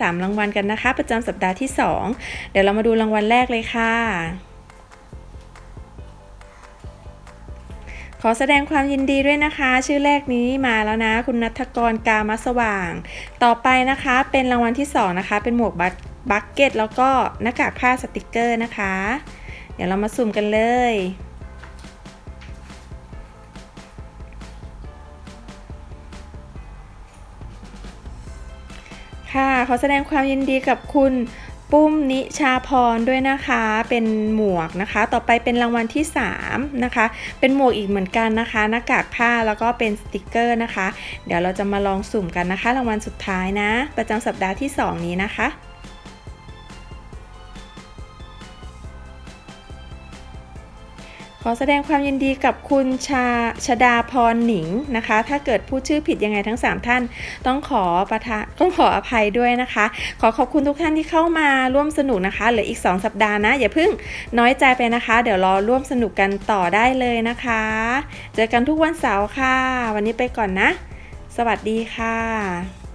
สามรางวัลกันนะคะ ประจำสัปดาห์ที่ 2 เดี๋ยวเรามาดูรางวัลแรกเลยค่ะ ขอแสดงความยินดีด้วยนะคะ ชื่อแรกนี้มาแล้วนะ คุณนัทกรกามสว่าง ต่อไปนะคะเป็นรางวัลที่ 2 นะคะ เป็นหมวกบัคบัคเก็ตแล้วก็หน้ากากผ้าสติกเกอร์นะคะ เดี๋ยวเรามาสุ่มกันเลย ค่ะขอแสดงความยินดีกับคุณปุ้มนิชาพรด้วยนะคะ เป็นหมวกนะคะ ต่อไปเป็นรางวัลที่ 3 นะคะ เป็นหมวกอีกเหมือนกันนะคะ หน้ากากผ้าแล้วก็เป็นสติกเกอร์นะคะ เดี๋ยวเราจะมาลองสุ่มกันนะคะ รางวัลสุดท้ายนะ ประจำสัปดาห์ที่ 2 นี้นะคะ ขอแสดงความยินดีกับคุณชาชดาพรหนิงนะคะ ถ้าเกิดพูดชื่อผิดยังไงทั้ง 3 ท่าน ต้องขอประทะต้องขออภัยด้วยนะคะ ขอขอบคุณทุกท่านที่เข้ามาร่วมสนุกนะคะเหลืออีก 2 สัปดาห์นะ อย่าเพิ่งน้อยใจไปนะคะ เดี๋ยวรอร่วมสนุกกันต่อได้เลยนะคะ เจอกันทุกวันเสาร์ค่ะ วันนี้ไปก่อนนะ สวัสดีค่ะ